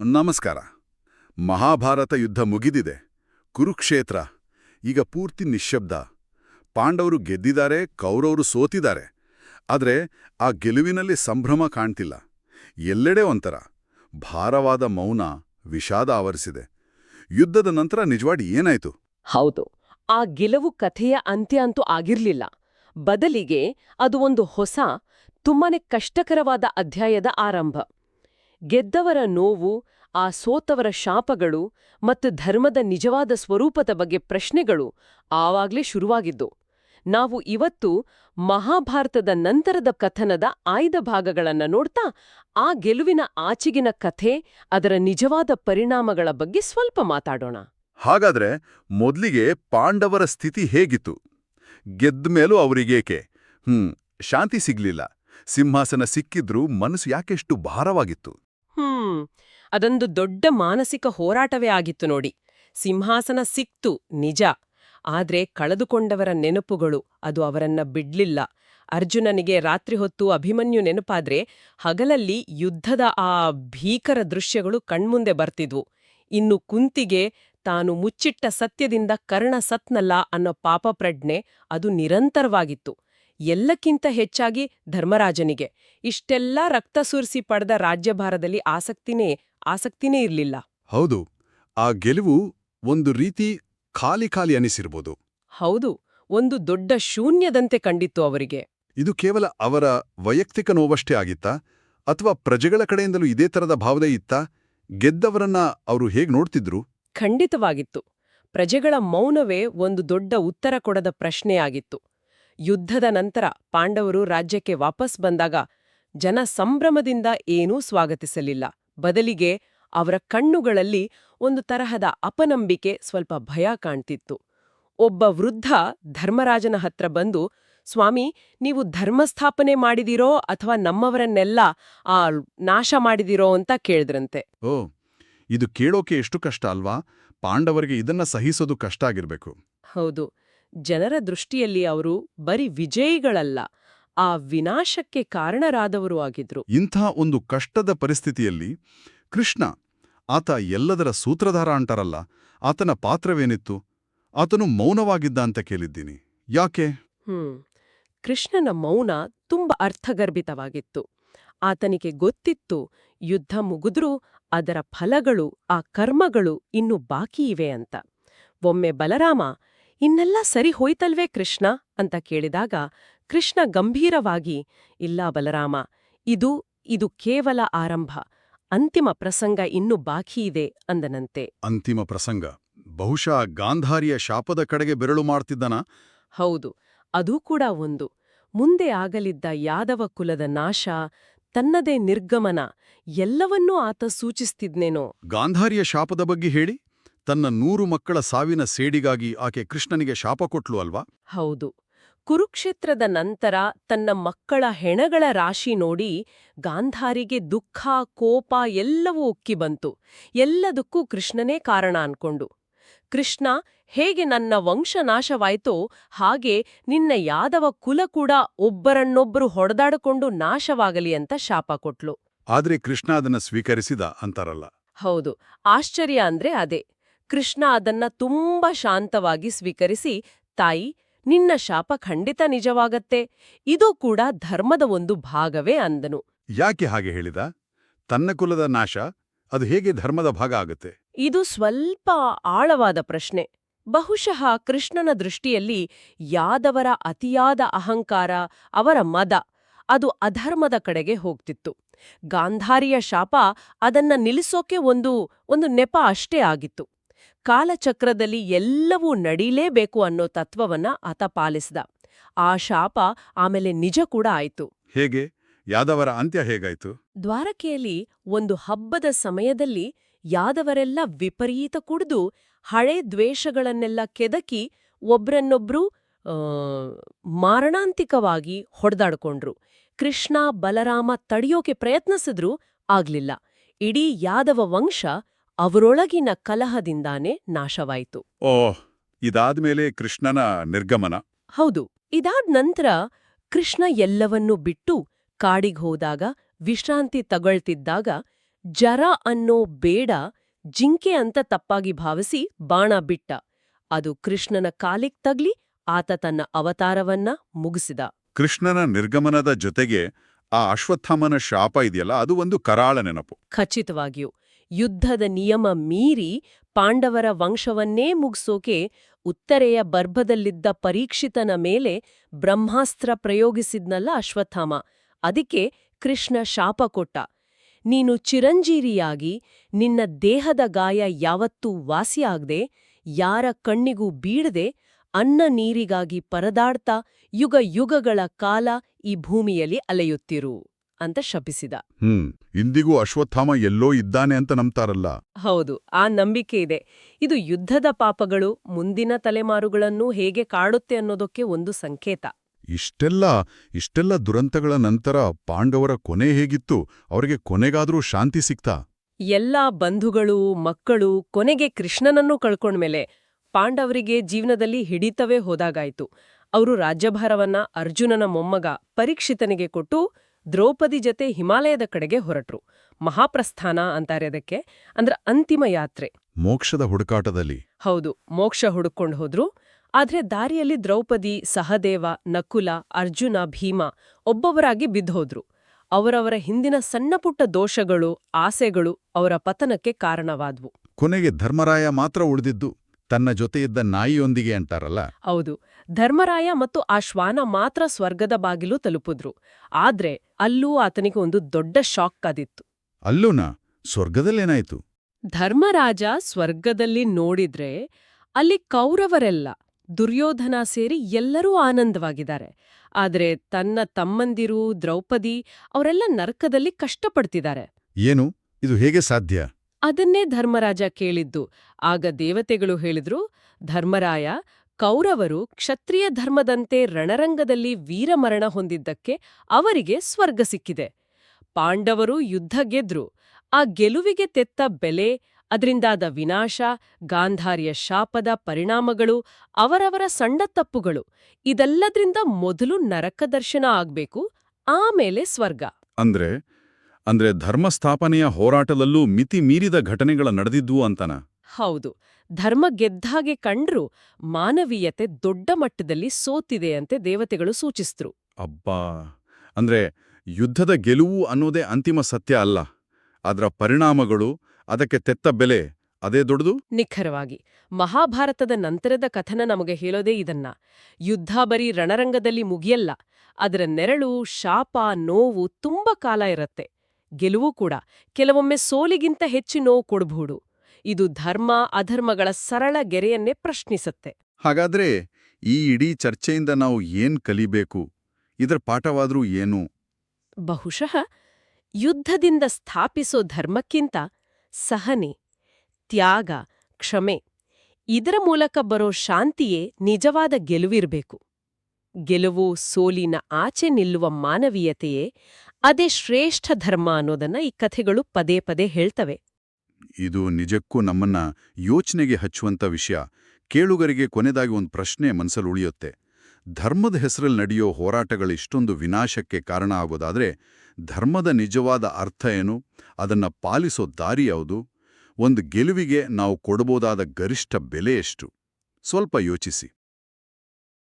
ನಮಸ್ಕಾರ. ಮಹಾಭಾರತ ಯುದ್ಧ ಮುಗಿದಿದೆ. ಕುರುಕ್ಷೇತ್ರ. ಈಗ ಪೂರ್ತಿ ನಿಶ್ಶಬ್ದ. ಪಾಂಡವರು ಗೆದ್ದಿದ್ದಾರೆ, ಕೌರವರು ಸೋತಿದ್ದಾರೆ. ಆದರೆ ಆ ಗೆಲುವಿನಲ್ಲಿ ಸಂಭ್ರಮ ಕಾಣ್ತಿಲ್ಲ. ಎಲ್ಲೆಡೆ ಒಂಥರ. ಭಾರವಾದ ಮೌನ, ವಿಷಾದ ಆವರಿಸಿದೆ. ಯುದ್ಧದ ನಂತರ ನಿಜವಾಡಿ ಏನಾಯ್ತು? ಹೌದು. ಆ ಗೆಲುವು ಕಥೆಯ ಅಂತ್ಯ ಅಂತೂ ಆಗಿರ್ಲಿಲ್ಲ. ಬದಲಿಗೆ ಅದು ಒಂದು ಹೊಸ, ತುಂಬಾನೇ ಕಷ್ಟಕರವಾದ ಅಧ್ಯಾಯದ ಆರಂಭ. ಗೆದ್ದವರ ನೋವು, ಆ ಸೋತವರ ಶಾಪಗಳು ಮತ್ತು ಧರ್ಮದ ನಿಜವಾದ ಸ್ವರೂಪದ ಬಗ್ಗೆ ಪ್ರಶ್ನೆಗಳು ಆವಾಗ್ಲೇ ಶುರುವಾಗಿದ್ದು, ನಾವು ಇವತ್ತು ಮಹಾಭಾರತದ ನಂತರದ ಕಥನದ ಆಯ್ದ ಭಾಗಗಳನ್ನು ನೋಡ್ತಾ, ಆ ಗೆಲುವಿನ ಆಚೆಗಿನ ಕಥೆ, ಅದರ ನಿಜವಾದ ಪರಿಣಾಮಗಳ ಬಗ್ಗೆ ಸ್ವಲ್ಪ ಮಾತಾಡೋಣ. ಹಾಗಾದ್ರೆ ಮೊದಲಿಗೆ ಪಾಂಡವರ ಸ್ಥಿತಿ ಹೇಗಿತ್ತು? ಗೆದ್ದ ಮೇಲೂ ಅವರಿಗೇಕೆ? ಹ್ಮ್, ಶಾಂತಿ ಸಿಗ್ಲಿಲ್ಲ. ಸಿಂಹಾಸನ ಸಿಕ್ಕಿದ್ರೂ ಮನಸ್ಸು ಯಾಕೆಷ್ಟು ಭಾರವಾಗಿತ್ತು? ಅದೊಂದು ದೊಡ್ಡ ಮಾನಸಿಕ ಹೋರಾಟವೇ ಆಗಿತ್ತು ನೋಡಿ. ಸಿಂಹಾಸನ ಸಿಕ್ತು, ನಿಜ. ಆದ್ರೆ ಕಳೆದುಕೊಂಡವರ ನೆನಪುಗಳು, ಅದು ಅವರನ್ನ ಬಿಡ್ಲಿಲ್ಲ. ಅರ್ಜುನನಿಗೆ ರಾತ್ರಿ ಹೊತ್ತು ಅಭಿಮನ್ಯು ನೆನಪಾದ್ರೆ, ಹಗಲಲ್ಲಿ ಯುದ್ಧದ ಆ ಭೀಕರ ದೃಶ್ಯಗಳು ಕಣ್ಮುಂದೆ ಬರ್ತಿದ್ವು. ಇನ್ನು ಕುಂತಿಗೆ ತಾನು ಮುಚ್ಚಿಟ್ಟ ಸತ್ಯದಿಂದ ಕರ್ಣ ಸತ್ನಲ್ಲ ಅನ್ನೋ ಪಾಪಪ್ರಜ್ಞೆ ಅದು ನಿರಂತರವಾಗಿತ್ತು. ಎಲ್ಲಕ್ಕಿಂತ ಹೆಚ್ಚಾಗಿ ಧರ್ಮರಾಜನಿಗೆ. ಇಷ್ಟೆಲ್ಲ ರಕ್ತ ಸುರಿಸಿ ಪಡೆದ ರಾಜ್ಯಭಾರದಲ್ಲಿ ಆಸಕ್ತಿನೇ ಆಸಕ್ತಿನೇ ಇರಲಿಲ್ಲ. ಹೌದು. ಆ ಗೆಲುವು ಒಂದು ರೀತಿ ಖಾಲಿ ಖಾಲಿ ಅನಿಸಿರ್ಬೋದು. ಹೌದು. ಒಂದು ದೊಡ್ಡ ಶೂನ್ಯದಂತೆ ಕಂಡಿತ್ತು ಅವರಿಗೆ. ಇದು ಕೇವಲ ಅವರ ವೈಯಕ್ತಿಕ ನೋವಷ್ಟೇ ಆಗಿತ್ತಾ? ಅಥವಾ ಪ್ರಜೆಗಳ ಕಡೆಯಿಂದಲೂ ಇದೇ ತರದ ಭಾವನೆ ಇತ್ತಾ? ಗೆದ್ದವರನ್ನ ಅವರು ಹೇಗೆ ನೋಡ್ತಿದ್ರು? ಖಂಡಿತವಾಗಿತ್ತು. ಪ್ರಜೆಗಳ ಮೌನವೇ ಒಂದು ದೊಡ್ಡ ಉತ್ತರ ಕೊಡದ ಪ್ರಶ್ನೆಯಾಗಿತ್ತು. ಯುದ್ಧದ ನಂತರ ಪಾಂಡವರು ರಾಜ್ಯಕ್ಕೆ ವಾಪಸ್ ಬಂದಾಗ ಜನ ಸಂಭ್ರಮದಿಂದ ಏನೂ ಸ್ವಾಗತಿಸಲಿಲ್ಲ. ಬದಲಿಗೆ ಅವರ ಕಣ್ಣುಗಳಲ್ಲಿ ಒಂದು ತರಹದ ಅಪನಂಬಿಕೆ ಸ್ವಲ್ಪ ಭಯ ಕಾಣ್ತಿತ್ತು. ಒಬ್ಬ ವೃದ್ಧ ಧರ್ಮರಾಜನ ಹತ್ರ ಬಂದು ಸ್ವಾಮಿ ನೀವು ಧರ್ಮಸ್ಥಾಪನೆ ಮಾಡಿದಿರೋ ಅಥವಾ ನಮ್ಮವರನ್ನೆಲ್ಲ ಆ ನಾಶ ಮಾಡಿದಿರೋ ಅಂತ ಕೇಳಿದ್ರಂತೆ. ಓ ಇದು ಕೇಳೋಕೆ ಎಷ್ಟು ಕಷ್ಟ ಅಲ್ವಾ? ಪಾಂಡವರಿಗೆ ಇದನ್ನ ಸಹಿಸೋದು ಕಷ್ಟ ಆಗಿರ್ಬೇಕು. ಹೌದು. ಜನರ ದೃಷ್ಟಿಯಲ್ಲಿ ಅವರು ಬರೀ ವಿಜಯಿಗಳಲ್ಲ ಆ ವಿನಾಶಕ್ಕೆ ಕಾರಣರಾದವರು ಆಗಿದ್ರು. ಇಂಥ ಒಂದು ಕಷ್ಟದ ಪರಿಸ್ಥಿತಿಯಲ್ಲಿ ಕೃಷ್ಣ ಆತ ಎಲ್ಲದರ ಸೂತ್ರಧಾರ ಅಂಟಾರಲ್ಲ ಆತನ ಪಾತ್ರವೇನಿತ್ತು? ಆತನು ಮೌನವಾಗಿದ್ದ ಅಂತ ಕೇಳಿದ್ದೀನಿ. ಯಾಕೆ? ಹ್ಮ್. ಕೃಷ್ಣನ ಮೌನ ತುಂಬ ಅರ್ಥಗರ್ಭಿತವಾಗಿತ್ತು. ಆತನಿಗೆ ಗೊತ್ತಿತ್ತು ಯುದ್ಧ ಮುಗಿದ್ರೂ ಅದರ ಫಲಗಳು ಆ ಕರ್ಮಗಳು ಇನ್ನು ಬಾಕಿ ಇವೆ ಅಂತ. ಒಮ್ಮೆ ಬಲರಾಮ ಇನ್ನೆಲ್ಲ ಸರಿ ಹೋಯ್ತಲ್ವೇ ಕೃಷ್ಣ? ಅಂತ ಕೇಳಿದಾಗ ಕೃಷ್ಣ ಗಂಭೀರವಾಗಿ ಇಲ್ಲ ಬಲರಾಮ ಇದು ಇದು ಕೇವಲ ಆರಂಭ ಅಂತಿಮ ಪ್ರಸಂಗ ಇನ್ನು ಬಾಕಿಯಿದೆ ಅಂದನಂತೆ. ಅಂತಿಮ ಪ್ರಸಂಗ. ಬಹುಶಃ ಗಾಂಧಾರಿಯ ಶಾಪದ ಕಡೆಗೆ ಬೆರಳು ಮಾಡ್ತಿದ್ದನ ಹೌದು ಅದೂ ಕೂಡ ಒಂದು. ಮುಂದೆ ಆಗಲಿದ್ದ ಯಾದವ ಕುಲದ ನಾಶ ತನ್ನದೇ ನಿರ್ಗಮನ ಎಲ್ಲವನ್ನೂ ಆತ ಸೂಚಿಸ್ತಿದ್ನೇನೋ? ಗಾಂಧಾರಿಯ ಶಾಪದ ಬಗ್ಗೆ ಹೇಳಿ? ತನ್ನ ನೂರು ಮಕ್ಕಳ ಸಾವಿನ ಸೇಡಿಗಾಗಿ ಆಕೆ ಕೃಷ್ಣನಿಗೆ ಶಾಪ ಕೊಟ್ಲು ಅಲ್ವಾ? ಹೌದು. ಕುರುಕ್ಷೇತ್ರದ ನಂತರ ತನ್ನ ಮಕ್ಕಳ ಹೆಣಗಳ ರಾಶಿ ನೋಡಿ ಗಾಂಧಾರಿಗೆ ದುಃಖ ಕೋಪ ಎಲ್ಲವೂ ಉಕ್ಕಿ ಬಂತು. ಎಲ್ಲದಕ್ಕೂ ಕೃಷ್ಣನೇ ಕಾರಣ ಅನ್ಕೊಂಡು. ಕೃಷ್ಣ ಹೇಗೆ ನನ್ನ ವಂಶ ನಾಶವಾಯ್ತೋ ಹಾಗೆ ನಿನ್ನ ಯಾದವ ಕುಲ ಕೂಡ ಒಬ್ಬರನ್ನೊಬ್ಬರು ಹೊಡೆದಾಡಿಕೊಂಡು ನಾಶವಾಗಲಿ ಅಂತ ಶಾಪ ಕೊಟ್ಲು. ಆದ್ರೆ ಕೃಷ್ಣ ಅದನ್ನ ಸ್ವೀಕರಿಸಿದ ಅಂತಾರಲ್ಲ. ಹೌದು. ಆಶ್ಚರ್ಯ ಅಂದ್ರೆ ಅದೇ. ಕೃಷ್ಣ ಅದನ್ನ ತುಂಬಾ ಶಾಂತವಾಗಿ ಸ್ವೀಕರಿಸಿ ತಾಯಿ ನಿನ್ನ ಶಾಪ ಖಂಡಿತ ನಿಜವಾಗತ್ತೆ. ಇದು ಕೂಡ ಧರ್ಮದ ಒಂದು ಭಾಗವೇ ಅಂದನು. ಯಾಕೆ ಹಾಗೆ ಹೇಳಿದ? ತನ್ನ ಕುಲದ ನಾಶ ಅದು ಹೇಗೆ ಧರ್ಮದ ಭಾಗ ಆಗುತ್ತೆ? ಇದು ಸ್ವಲ್ಪ ಆಳವಾದ ಪ್ರಶ್ನೆ. ಬಹುಶಃ ಕೃಷ್ಣನ ದೃಷ್ಟಿಯಲ್ಲಿ ಯಾದವರ ಅತಿಯಾದ ಅಹಂಕಾರ ಅವರ ಮದ ಅದು ಅಧರ್ಮದ ಕಡೆಗೆ ಹೋಗ್ತಿತ್ತು. ಗಾಂಧಾರಿಯ ಶಾಪ ಅದನ್ನ ನಿಲ್ಲಿಸೋಕೆ ಒಂದು ಒಂದು ನೆಪ ಅಷ್ಟೇ ಆಗಿತ್ತು. ಕಾಲಚಕ್ರದಲ್ಲಿ ಎಲ್ಲವೂ ನಡೀಲೇಬೇಕು ಅನ್ನೋ ತತ್ವವನ್ನ ಆತ ಪಾಲಿಸಿದ. ಆ ಶಾಪ ಆಮೇಲೆ ನಿಜ ಕೂಡ ಆಯ್ತು. ಹೇಗೆ? ಯಾದವರ ಅಂತ್ಯ ಹೇಗಾಯ್ತು? ದ್ವಾರಕೆಯಲ್ಲಿ ಒಂದು ಹಬ್ಬದ ಸಮಯದಲ್ಲಿ ಯಾದವರೆಲ್ಲ ವಿಪರೀತ ಕುಡಿದು ಹಳೆ ದ್ವೇಷಗಳನ್ನೆಲ್ಲ ಕೆದಕಿ ಒಬ್ರನ್ನೊಬ್ರು ಮಾರಣಾಂತಿಕವಾಗಿ ಹೊಡೆದಾಡ್ಕೊಂಡ್ರು. ಕೃಷ್ಣ ಬಲರಾಮ ತಡೆಯೋಕೆ ಪ್ರಯತ್ನಿಸಿದ್ರೂ ಆಗ್ಲಿಲ್ಲ. ಇಡೀ ಯಾದವ ವಂಶ ಅವರೊಳಗಿನ ಕಲಹದಿಂದಾನೇ ನಾಶವಾಯಿತು. ಓಹ್ ಇದಾದ್ಮೇಲೆ ಕೃಷ್ಣನ ನಿರ್ಗಮನ. ಹೌದು ಇದಾದ ನಂತರ ಕೃಷ್ಣ ಎಲ್ಲವನ್ನೂ ಬಿಟ್ಟು ಕಾಡಿಗ್ ಹೋದಾಗ ವಿಶ್ರಾಂತಿ ತಗೊಳ್ತಿದ್ದಾಗ ಜರ ಅನ್ನೋ ಬೇಡ ಜಿಂಕೆ ಅಂತ ತಪ್ಪಾಗಿ ಭಾವಿಸಿ ಬಾಣ ಬಿಟ್ಟ. ಅದು ಕೃಷ್ಣನ ಕಾಲಿಗ್ ತಗ್ಲಿ ಆತ ತನ್ನ ಅವತಾರವನ್ನ ಮುಗಿಸಿದ. ಕೃಷ್ಣನ ನಿರ್ಗಮನದ ಜೊತೆಗೆ ಆ ಅಶ್ವತ್ಥಾಮನ ಶಾಪ ಇದೆಯಲ್ಲ ಅದು ಒಂದು ಕರಾಳ ನೆನಪು. ಖಚಿತವಾಗಿಯೂ ಯುದ್ಧದ ನಿಯಮ ಮೀರಿ ಪಾಂಡವರ ವಂಶವನ್ನೇ ಮುಗಿಸೋಕೆ ಉತ್ತರೆಯ ಬರ್ಭದಲ್ಲಿದ್ದ ಪರೀಕ್ಷಿತನ ಮೇಲೆ ಬ್ರಹ್ಮಾಸ್ತ್ರ ಪ್ರಯೋಗಿಸಿದ್ನಲ್ಲ ಅಶ್ವತ್ಥಾಮ. ಅದಕ್ಕೆ ಕೃಷ್ಣ ಶಾಪ ಕೊಟ್ಟ. ನೀನು ಚಿರಂಜೀರಿಯಾಗಿ ನಿನ್ನ ದೇಹದ ಗಾಯ ಯಾವತ್ತೂ ವಾಸಿಯಾಗದೆ ಯಾರ ಕಣ್ಣಿಗೂ ಬೀಳದೆ, ಅನ್ನ ನೀರಿಗಾಗಿ ಪರದಾಡ್ತಾ ಯುಗ ಯುಗಗಳ ಕಾಲ ಈ ಭೂಮಿಯಲ್ಲಿ ಅಲೆಯುತ್ತಿರು. ಅಂತ ಶಪಿಸಿದ. ಹ್ಮ್ ಇಂದಿಗೂ ಅಶ್ವತ್ಥಾಮ ಎಲ್ಲೋ ಇದ್ದಾನೆ ಅಂತ ನಂಬ್ತಾರಲ್ಲ. ಹೌದು ಆ ನಂಬಿಕೆ ಇದೆ. ಇದು ಯುದ್ಧದ ಪಾಪಗಳು ಮುಂದಿನ ತಲೆಮಾರುಗಳನ್ನು ಹೇಗೆ ಕಾಡುತ್ತೆ ಅನ್ನೋದಕ್ಕೆ ಒಂದು ಸಂಕೇತ. ಇಷ್ಟೆಲ್ಲ ಇಷ್ಟೆಲ್ಲ ದುರಂತಗಳ ನಂತರ ಪಾಂಡವರ ಕೊನೆ ಹೇಗಿತ್ತು ಅವರಿಗೆ ಕೊನೆಗಾದ್ರೂ ಶಾಂತಿ ಸಿಕ್ತಾ? ಎಲ್ಲಾ ಬಂಧುಗಳು ಮಕ್ಕಳು ಕೊನೆಗೆ ಕೃಷ್ಣನನ್ನು ಕಳ್ಕೊಂಡ್ಮೇಲೆ ಪಾಂಡವರಿಗೆ ಜೀವನದಲ್ಲಿ ಹಿಡಿತವೇ ಹೋದಾಗಾಯ್ತು. ಅವರು ರಾಜ್ಯಭಾರವನ್ನ ಅರ್ಜುನನ ಮೊಮ್ಮಗ ಪರೀಕ್ಷಿತನಿಗೆ ಕೊಟ್ಟು ದ್ರೌಪದಿ ಜತೆ ಹಿಮಾಲಯದ ಕಡೆಗೆ ಹೊರಟ್ರು. ಮಹಾಪ್ರಸ್ಥಾನ ಅಂತಾರೆ ಅದಕ್ಕೆ. ಅಂದ್ರ ಅಂತಿಮ ಯಾತ್ರೆ. ಮೋಕ್ಷದ ಹುಡುಕಾಟದಲ್ಲಿ. ಹೌದು ಮೋಕ್ಷ ಹುಡುಕೊಂಡು ಹೋದ್ರು. ಆದ್ರೆ ದಾರಿಯಲ್ಲಿ ದ್ರೌಪದಿ ಸಹದೇವ ನಕುಲ ಅರ್ಜುನ ಭೀಮ ಒಬ್ಬೊಬ್ಬರಾಗಿ ಬಿದ್ದೋದ್ರು ಅವರವರ ಹಿಂದಿನ ಸಣ್ಣಪುಟ್ಟ ದೋಷಗಳು ಆಸೆಗಳು ಅವರ ಪತನಕ್ಕೆ ಕಾರಣವಾದ್ವು. ಕೊನೆಗೆ ಧರ್ಮರಾಯ ಮಾತ್ರ ಉಳಿದಿದ್ದು ತನ್ನ ಜೊತೆಯಿದ್ದ ಇದ್ದ ನಾಯಿಯೊಂದಿಗೆ ಅಂತಾರಲ್ಲ? ಹೌದು ಧರ್ಮರಾಯ ಮತ್ತು ಆ ಶ್ವಾನ ಮಾತ್ರ ಸ್ವರ್ಗದ ಬಾಗಿಲು ತಲುಪಿದ್ರು. ಆದ್ರೆ ಅಲ್ಲೂ ಆತನಿಗೆ ಒಂದು ದೊಡ್ಡ ಶಾಕ್ ಕಾದಿತ್ತು. ಅಲ್ಲೂನಾ? ಸ್ವರ್ಗದಲ್ಲೇನಾಯ್ತು? ಧರ್ಮರಾಜ ಸ್ವರ್ಗದಲ್ಲಿ ನೋಡಿದ್ರೆ ಅಲ್ಲಿ ಕೌರವರೆಲ್ಲ ದುರ್ಯೋಧನ ಸೇರಿ ಎಲ್ಲರೂ ಆನಂದವಾಗಿದ್ದಾರೆ. ಆದ್ರೆ ತನ್ನ ತಮ್ಮಂದಿರು ದ್ರೌಪದಿ ಅವರೆಲ್ಲ ನರಕದಲ್ಲಿ ಕಷ್ಟಪಡ್ತಿದ್ದಾರೆ. ಏನು? ಇದು ಹೇಗೆ ಸಾಧ್ಯ? ಅದನ್ನೇ ಧರ್ಮರಾಜ ಕೇಳಿದ್ದು. ಆಗ ದೇವತೆಗಳು ಹೇಳಿದ್ರು ಧರ್ಮರಾಯ ಕೌರವರು ಕ್ಷತ್ರಿಯ ಧರ್ಮದಂತೆ ರಣರಂಗದಲ್ಲಿ ವೀರಮರಣ ಹೊಂದಿದ್ದಕ್ಕೆ ಅವರಿಗೆ ಸ್ವರ್ಗ ಸಿಕ್ಕಿದೆ. ಪಾಂಡವರು ಯುದ್ಧ ಗೆದ್ರು. ಆ ಗೆಲುವಿಗೆ ತೆತ್ತ ಬೆಲೆ, ಅದರಿಂದಾದ ವಿನಾಶ, ಗಾಂಧಾರಿಯ ಶಾಪದ ಪರಿಣಾಮಗಳು, ಅವರವರ ಸಣ್ಣ ತಪ್ಪುಗಳು ಇದೆಲ್ಲದ್ರಿಂದ ಮೊದಲು ನರಕದರ್ಶನ ಆಗ್ಬೇಕು, ಆಮೇಲೆ ಸ್ವರ್ಗ. ಅಂದ್ರೆ ಅಂದ್ರೆ ಧರ್ಮಸ್ಥಾಪನೆಯ ಹೋರಾಟದಲ್ಲೂ ಮಿತಿ ಮೀರಿದ ಘಟನೆಗಳ ನಡೆದಿದ್ವು ಅಂತನ? ಹೌದು. ಧರ್ಮ ಗೆದ್ದಾಗೆ ಕಂಡ್ರು ಮಾನವೀಯತೆ ದೊಡ್ಡ ಮಟ್ಟದಲ್ಲಿ ಸೋತಿದೆ ಅಂತೆ ದೇವತೆಗಳು ಸೂಚಿಸಿದ್ರು ಅಬ್ಬಾ! ಅಂದ್ರೆ ಯುದ್ಧದ ಗೆಲುವು ಅನ್ನೋದೇ ಅಂತಿಮ ಸತ್ಯ ಅಲ್ಲ. ಅದರ ಪರಿಣಾಮಗಳು ಅದಕ್ಕೆ ತೆತ್ತ ಬೆಲೆ ಅದೇ ದೊಡ್ಡದು? ನಿಖರವಾಗಿ. ಮಹಾಭಾರತದ ನಂತರದ ಕಥನ ನಮಗೆ ಹೇಳೋದೇ ಇದನ್ನ. ಯುದ್ಧ ಬರೀ ರಣರಂಗದಲ್ಲಿ ಮುಗಿಯಲ್ಲ. ಅದರ ನೆರಳು ಶಾಪ ನೋವು ತುಂಬ ಕಾಲ ಇರತ್ತೆ. ಗೆಲುವು ಕೂಡ. ಕೆಲವೊಮ್ಮೆ ಸೋಲಿಗಿಂತ ಹೆಚ್ಚು ನೋವು ಕೊಡಬಹುದು ಇದು ಧರ್ಮ ಅಧರ್ಮಗಳ ಸರಳ ಗೆರೆಯನ್ನೇ ಪ್ರಶ್ನಿಸತ್ತೆ. ಹಾಗಾದ್ರೆ ಈ ಇಡೀ ಚರ್ಚೆಯಿಂದ ನಾವು ಏನ್ ಕಲಿಬೇಕು? ಇದರ ಪಾಠವಾದ್ರೂ ಏನು? ಬಹುಶಃ ಯುದ್ಧದಿಂದ ಸ್ಥಾಪಿಸೋ ಧರ್ಮಕ್ಕಿಂತ ಸಹನೆ ತ್ಯಾಗ ಕ್ಷಮೆ ಇದರ ಮೂಲಕ ಬರೋ ಶಾಂತಿಯೇ ನಿಜವಾದ ಗೆಲುವಿರಬೇಕು. ಗೆಲುವು ಸೋಲಿನ ಆಚೆ ನಿಲ್ಲುವ ಮಾನವೀಯತೆಯೇ ಅದೇ ಶ್ರೇಷ್ಠ ಧರ್ಮ ಅನ್ನೋದನ್ನ ಈ ಕಥೆಗಳು ಪದೇ ಪದೇ ಹೇಳ್ತವೆ. ಇದು ನಿಜಕ್ಕೂ ನಮ್ಮನ್ನ ಯೋಚನೆಗೆ ಹಚ್ಚುವಂಥ ವಿಷಯ. ಕೇಳುಗರಿಗೆ ಕೊನೆದಾಗಿ ಒಂದು ಪ್ರಶ್ನೆ ಮನಸ್ಸಲ್ಲಿ ಉಳಿಯುತ್ತೆ. ಧರ್ಮದ ಹೆಸರಲ್ಲಿ ನಡೆಯೋ ಹೋರಾಟಗಳು ಇಷ್ಟೊಂದು ವಿನಾಶಕ್ಕೆ ಕಾರಣ ಆಗೋದಾದ್ರೆ, ಧರ್ಮದ ನಿಜವಾದ ಅರ್ಥ ಏನು? ಅದನ್ನ ಪಾಲಿಸೋ ದಾರಿ ಯಾವುದು? ಒಂದು ಗೆಲುವಿಗೆ ನಾವು ಕೊಡಬಹುದಾದ ಗರಿಷ್ಠ ಬೆಲೆ ಎಷ್ಟು? ಸ್ವಲ್ಪ ಯೋಚಿಸಿ.